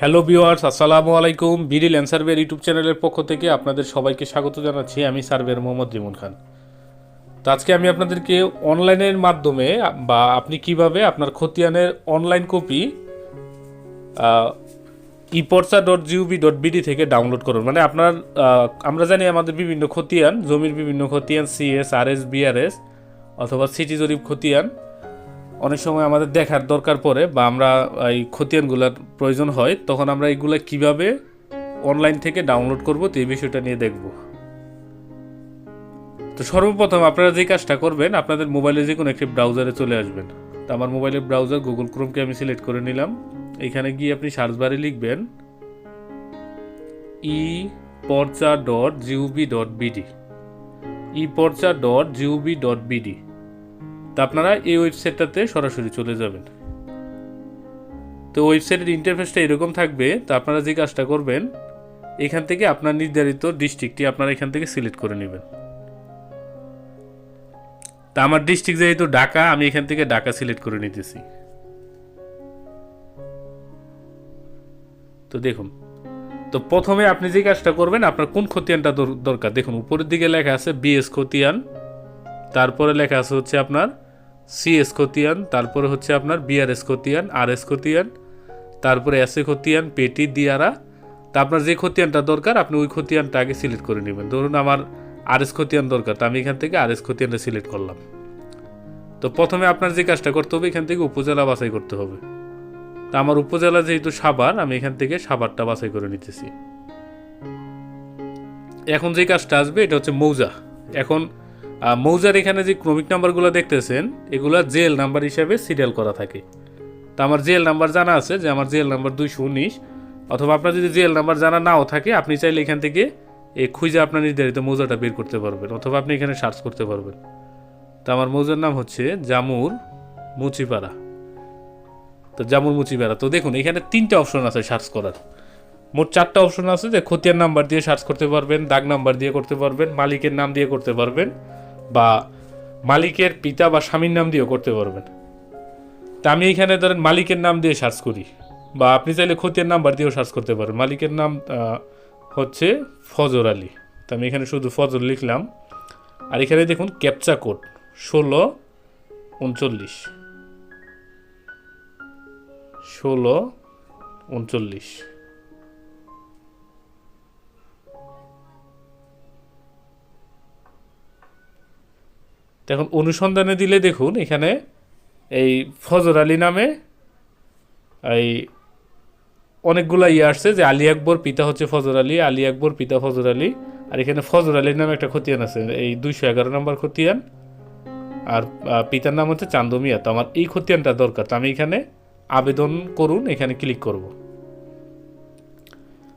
Hello viewers আসসালামু আলাইকুম। BD land সার্ভের YouTube চ্যানেলের পক্ষ থেকে আপনাদের সবাইকে স্বাগত জানাচ্ছি। আমি সার্ভের মোহাম্মদ রিমন খান। তো আজকে আমি আপনাদেরকে অনলাইনের মাধ্যমে বা আপনি কীভাবে আপনার খতিয়ানের online copy eporcha dot GOV dot BD থেকে ডাউনলোড করুন। মানে আপনার আমরা জানি আমাদের বিভিন্ন খতিয়ান, জমির বিভিন্ন খতিয়ান সিএস আর এস বিআরএস অথবা সিটি জরিপ খতিয়ান। অনেক সময় আমাদের দেখার দরকার পড়ে বা আমরা এই খতিয়ানগুলোর প্রয়োজন হয়, তখন আমরা এইগুলো কীভাবে অনলাইন থেকে ডাউনলোড করব, তো এই বিষয়টা নিয়ে দেখব। তো সর্বপ্রথম আপনারা যে কাজটা করবেন, আপনাদের মোবাইলে যে কোনো একটি ব্রাউজারে চলে আসবেন। তো আমার মোবাইলের ব্রাউজার গুগল ক্রোমকে আমি সিলেক্ট করে নিলাম। এখানে গিয়ে আপনি সার্চ বারে লিখবেন eporcha dot GOV dot BD eporcha dot GOV dot BD তা আপনারা এই ওয়েবসাইটটাতে সরাসরি চলে যাবেন। তো ওয়েবসাইটের ইন্টারফেসটা এরকম থাকবে, তো আপনারা যে কাজটা করবেন, এখান থেকে আপনার নির্ধারিত ডিস্ট্রিক্টটি আপনারা এখান থেকে সিলেক্ট করে নেবেন। তা আমার ডিস্ট্রিক্ট যেহেতু ঢাকা, আমি এখান থেকে ঢাকা সিলেক্ট করে নিতেছি। তো দেখুন, তো প্রথমে আপনি যে কাজটা করবেন, আপনার কোন খতিয়ানটা দর- দরকার? দেখুন, উপরের দিকে লেখা আছে বিএস খতিয়ান, তারপরে লেখা আছে হচ্ছে আপনার সিএস খতিয়ান তারপরে হচ্ছে আপনার বিআরএস খতিয়ান আর এস খতিয়ান তারপরে এসএ খতিয়ান পেটি দিয়ারা তা আপনার যে খতিয়ানটা দরকার, আপনি ওই খতিয়ানটা আগে সিলেক্ট করে নেবেন। ধরুন আমার আর এস খতিয়ান দরকার, তো আমি এখান থেকে আর এস খতিয়ানটা সিলেক্ট করলাম। তো প্রথমে আপনার যে কাজটা করতে হবে, এখান থেকে উপজেলা বাছাই করতে হবে। তা আমার উপজেলা যেহেতু সাবার আমি এখান থেকে সাবারটা বাছাই করে নিতেছি। এখন যে কাজটা আসবে, এটা হচ্ছে মৌজা। এখন মৌজার এখানে যে ক্রমিক নাম্বারগুলো দেখতেছেন, এগুলো জেল নাম্বার হিসাবে সিরিয়াল করা থাকে। তা আমার জেল নাম্বার জানা আছে যে আমার জেল নাম্বার দুইশো উনিশ। অথবা আপনার যদি জেল নাম্বার জানা নাও থাকে, আপনি চাইলে এখান থেকে এই খুঁজে আপনার নির্ধারিত মৌজাটা বের করতে পারবেন, অথবা আপনি এখানে সার্চ করতে পারবেন। তা আমার মৌজার নাম হচ্ছে জামুর মুচিপাড়া। তো জামুর মুচিপাড়া, তো দেখুন, এখানে তিনটা অপশন আছে সার্চ করার। মোট চারটা অপশন আছে যে খতিয়ার নাম্বার দিয়ে সার্চ করতে পারবেন, দাগ নাম্বার দিয়ে করতে পারবেন, মালিকের নাম দিয়ে করতে পারবেন। বা মালিকের পিতা বা স্বামীর নাম দিয়েও করতে পারবেন। তা আমি এখানে ধরেন মালিকের নাম দিয়ে সার্চ করি, বা আপনি চাইলে খতিয়ান নাম্বার দিয়েও সার্চ করতে পারেন। মালিকের নাম হচ্ছে ফজর আলী। তো আমি এখানে শুধু ফজর লিখলাম। আর এখানে দেখুন ক্যাপচা কোড, ষোলো উনচল্লিশ। ষোলো উনচল্লিশ। এখন অনুসন্ধানে দিলে দেখুন, এখানে এই ফজর আলী নামে এই অনেকগুলা ইয়ে আসছে যে আলী আকবর পিতা হচ্ছে ফজর আলী আলী আকবর পিতা ফজর আলী, আর এখানে ফজর আলীর নামে একটা খতিয়ান আছে, এই দুইশো এগারো নম্বর খতিয়ান। আর পিতার নাম হচ্ছে চান্দমিয়া। তো আমার এই খতিয়ানটা দরকার, তো আমি এখানে আবেদন করুন, এখানে ক্লিক করব।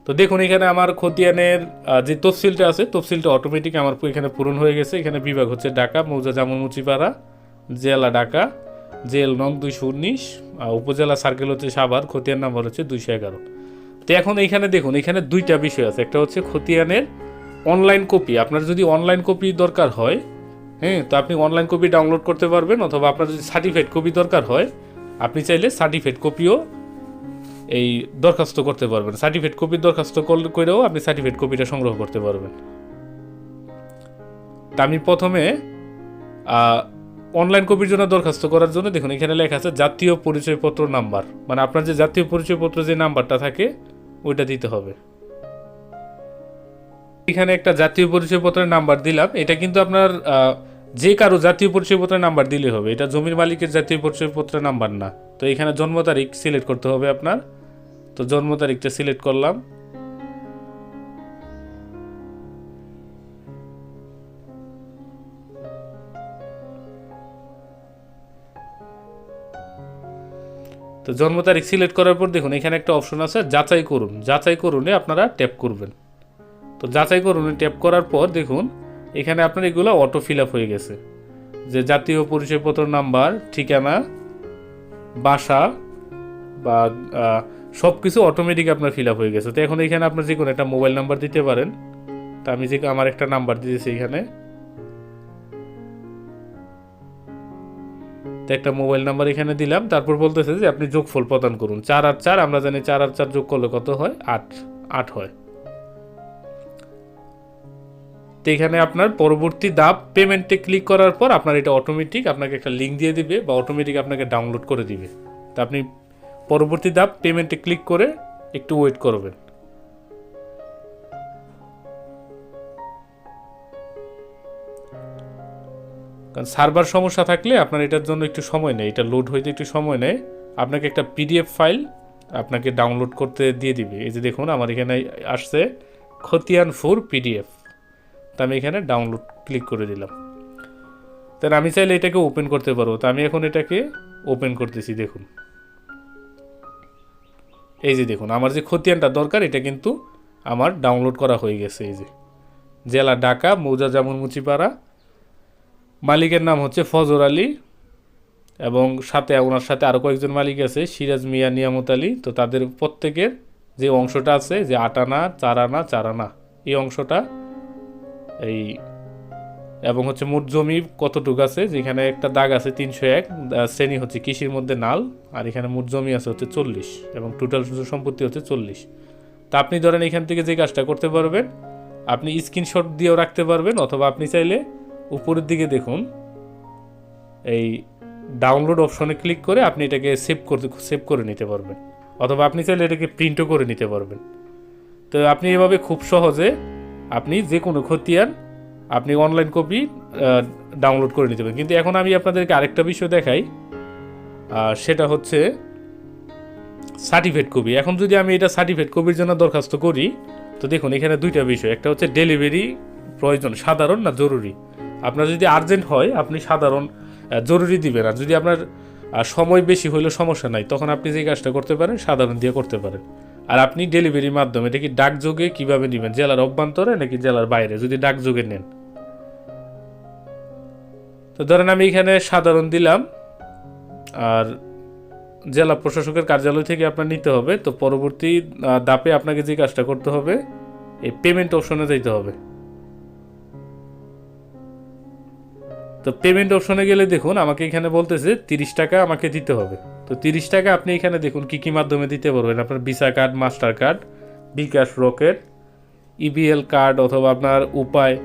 তো দেখুন, এখানে আমার খতিয়ানের যে তফসিলটা আছে, তফসিলটা অটোমেটিক আমার এখানে পূরণ হয়ে গেছে। এখানে বিভাগ হচ্ছে ঢাকা, মৌজা জামুমুচিপাড়া জেলা ঢাকা, জেল নং দুইশো উনিশ উপজেলা সার্কেল হচ্ছে সাভার, খতিয়ান নাম্বার হচ্ছে দুইশো এগারো। তো এখন এখানে দেখুন, এখানে দুইটা বিষয় আছে। একটা হচ্ছে খতিয়ানের অনলাইন কপি আপনার যদি অনলাইন কপি দরকার হয় হ্যাঁ তো আপনি অনলাইন কপি ডাউনলোড করতে পারবেন, অথবা আপনার যদি সার্টিফাইড কপি দরকার হয়, আপনি চাইলে সার্টিফাইড কপিও এই দরখাস্ত করতে পারবেন। সার্টিফিকেট কপির দরখাস্ত করেও আপনি সার্টিফিকেট কপিটা সংগ্রহ করতে পারবেন। তা আমি প্রথমে অনলাইন কপির জন্য দরখাস্ত করার জন্য দেখুন, এখানে লেখা আছে জাতীয় পরিচয়পত্র নাম্বার। মানে আপনার যে জাতীয় পরিচয়পত্র যে নাম্বারটা থাকে, ওইটা দিতে হবে। এখানে একটা জাতীয় পরিচয়পত্রের নাম্বার দিলাম। এটা কিন্তু আপনার যে কারও জাতীয় পরিচয়পত্রের নাম্বার দিলে হবে। এটা জমির মালিকের জাতীয় পরিচয়পত্রের নাম্বার না। তো এখানে জন্ম তারিখ সিলেক্ট করতে হবে আপনার। তো জন্ম তারিখটা সিলেক্ট করলাম। তো জন্ম তারিখ সিলেক্ট করার পর দেখুন, এখানে একটা অপশন আছে, যাচাই করুন। যাচাই করুনে আপনারা ট্যাপ করবেন। তো যাচাই করুনে ট্যাপ করার পর দেখুন, এখানে আপনার এগুলো অটো ফিল হয়ে গেছে। যে জাতীয় পরিচয়পত্র নাম্বার, ঠিকানা, বাসা বা সব কিছু অটোমেটিক আপনার ফিল আপ হয়ে গেছে। তো এখন এখানে আপনার যে কোনো একটা মোবাইল নাম্বার দিতে পারেন। তা আমি যে আমার একটা নাম্বার দিয়েছি এখানে। তো একটা মোবাইল নাম্বার এখানে দিলাম। তারপর বলতেছে যে আপনি যোগফল প্রদান করুন। চার আর চার, আমরা জানি চার আর চার যোগ করলে কত হয়? আট আট হয়। তো এখানে আপনার পরবর্তী দাব পেমেন্টে ক্লিক করার পর আপনার এটা অটোমেটিক আপনাকে একটা লিঙ্ক দিয়ে দিবে বা অটোমেটিক আপনাকে ডাউনলোড করে দিবে। তো আপনি পরবর্তী দাব পেমেন্টে ক্লিক করে একটু ওয়েট করবেন। কারণ সার্ভার সমস্যা থাকলে আপনার এটার জন্য একটু সময় নেয়, এটা লোড হইতে একটু সময় নেয়। আপনাকে একটা পিডিএফ ফাইল আপনাকে ডাউনলোড করতে দিয়ে দিবে। এই যে দেখুন, আমার এখানে আসছে খতিয়ান ফোর পিডিএফ তা আমি এখানে ডাউনলোড ক্লিক করে দিলাম। তাহলে আমি চাইলে এটাকে ওপেন করতে পারব। তো আমি এখন এটাকে ওপেন করতেছি, দেখুন। এই যে দেখুন, আমার যে খতিয়ানটা দরকার, এটা কিন্তু আমার ডাউনলোড করা হয়ে গেছে, এই যে। জেলা ঢাকা, মৌজা জামুন মুচিপাড়া মালিকের নাম হচ্ছে ফজর আলী এবং সাথে, ওনার সাথে আরও কয়েকজন মালিক আছে, সিরাজ মিয়া, নিয়ামত আলী। তো তাদের প্রত্যেকের যে অংশটা আছে, যে আট আনা, চার আনা চার আনা, এই অংশটা এই এবং হচ্ছে মোট জমি কতটুকু আছে? যেখানে একটা দাগ আছে তিনশো এক শ্রেণি হচ্ছে কৃষির মধ্যে নাল, আর এখানে মোট জমি আছে হচ্ছে চল্লিশ, এবং টোটাল সম্পত্তি হচ্ছে চল্লিশ। তা আপনি ধরেন এখান থেকে যে কাজটা করতে পারবেন, আপনি স্ক্রিনশট দিয়েও রাখতে পারবেন, অথবা আপনি চাইলে উপরের দিকে দেখুন, এই ডাউনলোড অপশনে ক্লিক করে আপনি এটাকে সেভ করতে সেভ করে নিতে পারবেন, অথবা আপনি চাইলে এটাকে প্রিন্টও করে নিতে পারবেন। তো আপনি এভাবে খুব সহজে আপনি যে কোনো খতিয়ান আপনি অনলাইন কপি ডাউনলোড করে নিতে পারেন। কিন্তু এখন আমি আপনাদেরকে আরেকটা বিষয় দেখাই সেটা হচ্ছে সার্টিফিকেট কপি এখন যদি আমি এটা সার্টিফিকেট কপির জন্য দরখাস্ত করি, তো দেখুন, এখানে দুইটা বিষয়। একটা হচ্ছে ডেলিভারি প্রয়োজন, সাধারণ না জরুরি? আপনার যদি আর্জেন্ট হয়, আপনি সাধারণ জরুরি দিবেন। আর যদি আপনার সময় বেশি হইলেও সমস্যা নাই, তখন আপনি যে কাজটা করতে পারেন, সাধারণ দিয়ে করতে পারেন। আর আপনি ডেলিভারির মাধ্যমে এটা কি ডাকযোগে কীভাবে নেবেন? জেলার অভ্যন্তরে নাকি জেলার বাইরে? যদি ডাকযোগে নেন। তো ধরেন আমি এখানে সাধারণ দিলাম, আর জেলা প্রশাসকের কার্যালয় থেকে আপনার নিতে হবে, তো পরবর্তী দাপে আপনাকে যে কাজটা করতে হবে, এই পেমেন্ট অপশনে যাইতে হবে। তো পেমেন্ট অপশনে গেলে দেখুন, আমাকে এখানে বলতেছে তিরিশ টাকা আমাকে দিতে হবে। তো তিরিশ টাকা আপনি এখানে দেখুন কি কি মাধ্যমে দিতে পারবেন। আপনার Visa card Mastercard bKash Rocket EBL card অথবা আপনার উপায়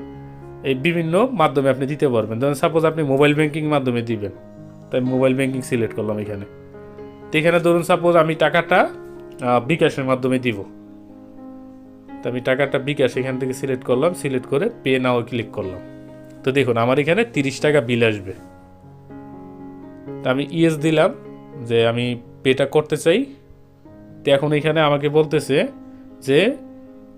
এই বিভিন্ন মাধ্যমে আপনি দিতে পারবেন। ধরুন সাপোজ আপনি মোবাইল ব্যাংকিং মাধ্যমে দিবেন। তাই মোবাইল ব্যাংকিং সিলেক্ট করলাম এখানে। তো এখানে ধরুন সাপোজ আমি টাকাটা বিকাশের মাধ্যমে দিব। তো আমি টাকাটা বিকাশ এখান থেকে সিলেক্ট করলাম সিলেক্ট করে পে নাও ক্লিক করলাম। তো দেখুন, আমার এখানে তিরিশ টাকা বিল আসবে। তা আমি ইএস দিলাম যে আমি পেটা করতে চাই। তো এখন এখানে আমাকে বলতেছে যে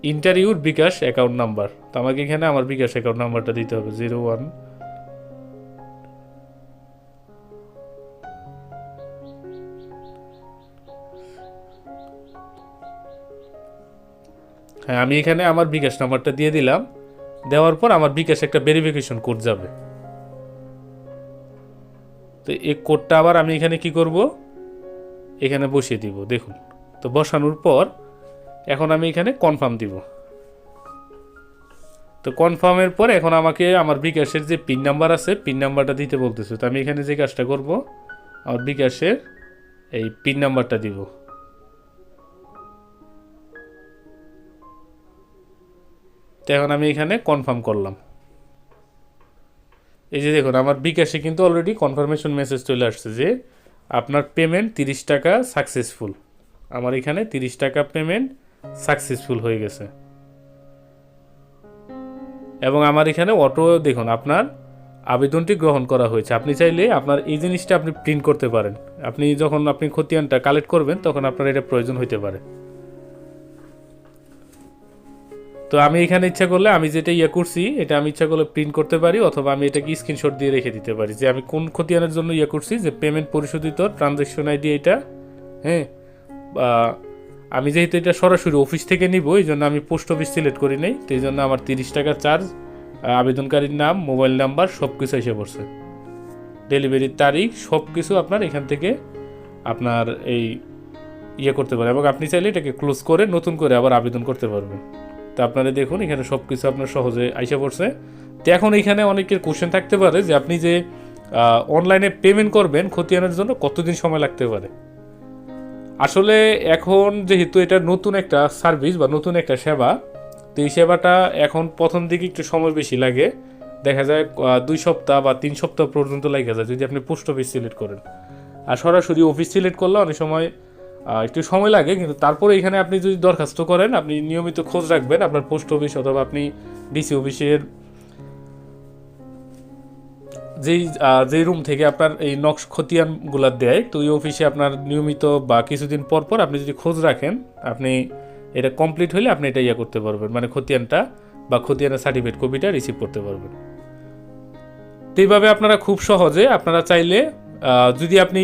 ইন্টারভিউর বিকাশ অ্যাকাউন্ট নাম্বার তো আমাকে এখানে আমার বিকাশ অ্যাকাউন্ট নাম্বারটা দিতে হবে জিরো ওয়ান হ্যাঁ আমি এখানে আমার বিকাশ নাম্বারটা দিয়ে দিলাম। দেওয়ার পর আমার বিকাশ একটা ভেরিফিকেশন কোড যাবে। তো এই কোডটা আবার আমি এখানে কি করব? এখানে বসিয়ে দিব, দেখুন। তো বসানোর পর এখন আমি এখানে কনফার্ম দিব। তো কনফার্মের পর এখন আমাকে আমার বিকাশের যে পিন নাম্বার আছে পিন নাম্বারটা দিতে বলতেছে। তো আমি এখানে যে কাজটা করব, আমার বিকাশের এই পিন নাম্বারটা দিব। তো এখন আমি এখানে কনফার্ম করলাম। এই যে দেখুন, আমার বিকাশে কিন্তু অলরেডি কনফার্মেশন মেসেজ চলে আসছে যে আপনার পেমেন্ট তিরিশ টাকা সাকসেসফুল আমার এখানে তিরিশ টাকা পেমেন্ট সাকসেসফুল হয়ে গেছে। এবং আমার এখানে অটো দেখুন, আপনার আবেদনটি গ্রহণ করা হয়েছে। আপনি চাইলে আপনার এই জিনিসটা আপনি প্রিন্ট করতে পারেন। আপনি যখন আপনি খতিয়ানটা কালেক্ট করবেন, তখন আপনার এটা প্রয়োজন হইতে পারে। তো আমি এখানে ইচ্ছা করলে আমি যেটা ইয়ে করছি, এটা আমি ইচ্ছা করলে প্রিন্ট করতে পারি, অথবা আমি এটাকে স্ক্রিনশট দিয়ে রেখে দিতে পারি। যে আমি কোন খতিয়ানের জন্য ইয়ে করছি, যে পেমেন্ট পরিশোধিত ট্রানজ্যাকশন আইডি এটা হ্যাঁ বা আমি যেহেতু এটা সরাসরি অফিস থেকে নিব, এই জন্য আমি পোস্ট অফিস সিলেক্ট করি নাই, তো এই জন্য আমার তিরিশ টাকা চার্জ আবেদনকারীর নাম মোবাইল নাম্বার সব কিছু এসে পড়ছে। ডেলিভারির তারিখ সব কিছু আপনার এখান থেকে আপনার এই ইয়ে করতে পারে এবং আপনি চাইলে এটাকে ক্লোজ করে নতুন করে আবার আবেদন করতে পারবেন। তো আপনারা দেখুন, এখানে সব কিছু আপনার সহজে আইসা পড়ছে। তো এখন এখানে অনেকের কোশ্চেন থাকতে পারে যে আপনি যে অনলাইনে পেমেন্ট করবেন খতিয়ানের জন্য কতদিন সময় লাগতে পারে? আসলে এখন যেহেতু এটা নতুন একটা সার্ভিস বা নতুন একটা সেবা, তো এই সেবাটা এখন প্রথম দিকে একটু সময় বেশি লাগে। দেখা যায় দুই সপ্তাহ বা তিন সপ্তাহ পর্যন্ত লাগে যায় যদি আপনি পোস্ট অফিস সিলেক্ট করেন। আর সরাসরি অফিস সিলেক্ট করলে অনেক সময় একটু সময় লাগে, কিন্তু তারপরে এখানে আপনি যদি দরখাস্ত করেন, আপনি নিয়মিত খোঁজ রাখবেন আপনার পোস্ট অফিস অথবা আপনি ডিসি অফিসের যেই যেই রুম থেকে আপনার এই নকশ খতিয়ানগুলো দেয়, তো ওই অফিসে আপনার নিয়মিত বা কিছুদিন পর পর আপনি যদি খোঁজ রাখেন, আপনি এটা কমপ্লিট হলে আপনি এটা ইয়া করতে পারবেন। মানে খতিয়ানটা বা খতিয়ানের সার্টিফিকেট কপিটা রিসিভ করতে পারবেন। তো এইভাবে আপনারা খুব সহজে আপনারা চাইলে যদি আপনি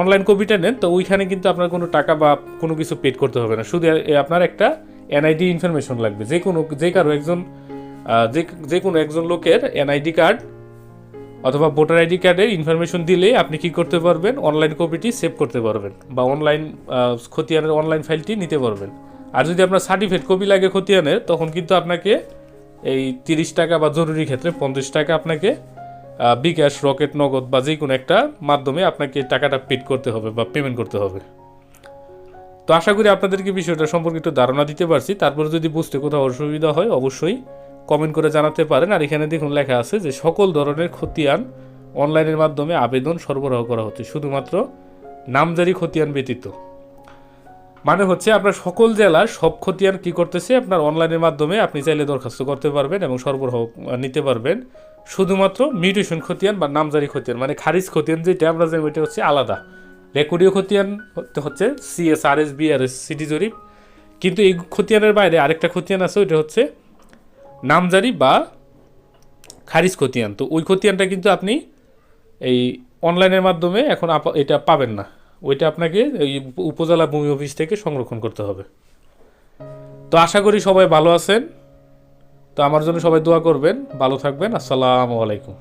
অনলাইন কপিটা নেন, তো ওইখানে কিন্তু আপনার কোনো টাকা বা কোনো কিছু পেড করতে হবে না। শুধু আপনার একটা এনআইডি ইনফরমেশন লাগবে। যে কোনো, যে কারও একজন যে যে কোনো একজন লোকের এনআইডি কার্ড অথবা ভোটার আইডি কার্ডের ইনফরমেশন দিলে আপনি কি করতে পারবেন? অনলাইন কপিটি সেভ করতে পারবেন বা অনলাইন খতিয়ানের অনলাইন ফাইলটি নিতে পারবেন। আর যদি আপনার সার্টিফিকেট কপি লাগে খতিয়ানের, তখন কিন্তু আপনাকে এই তিরিশ টাকা বা জরুরি ক্ষেত্রে পঞ্চাশ টাকা আপনাকে বিকাশ, রকেট, নগদ বা যে কোনো একটা মাধ্যমে আপনাকে টাকাটা পেড করতে হবে বা পেমেন্ট করতে হবে। তো আশা করি আপনাদেরকে বিষয়টা সম্পর্কে একটু ধারণা দিতে পারছি। তারপরে যদি বুঝতে কোথাও অসুবিধা হয়, অবশ্যই কমেন্ট করে জানাতে পারেন। আর এখানে দেখুন লেখা আছে যে, সকল ধরনের খতিয়ান অনলাইনের মাধ্যমে আবেদন সরবরাহ করা হচ্ছে। শুধুমাত্র নামজারি খতিয়ান ব্যতীত। মানে হচ্ছে আপনার সকল জেলার সব খতিয়ান কি করতেছে, আপনার অনলাইনের মাধ্যমে আপনি চাইলে দরখাস্ত করতে পারবেন এবং সরবরাহ নিতে পারবেন। শুধুমাত্র মিউটেশন খতিয়ান বা নামজারি খতিয়ান মানে খারিজ খতিয়ান যেটা, আমরা যে ওইটা হচ্ছে আলাদা। রেকর্ডীয় খতিয়ান হচ্ছে CS R S BRS city জরিপ। কিন্তু এই খতিয়ানের বাইরে আরেকটা খতিয়ান আছে, ওইটা হচ্ছে নামজারি বা খারিজ খতিয়ান। তো ওই খতিয়ানটা কিন্তু আপনি এই অনলাইনের মাধ্যমে এখন এটা পাবেন না। ওইটা আপনাকে এই উপজেলা ভূমি অফিস থেকে সংরক্ষণ করতে হবে। তো আশা করি সবাই ভালো আছেন। তো আমার জন্য সবাই দোয়া করবেন। ভালো থাকবেন। আসসালামু আলাইকুম।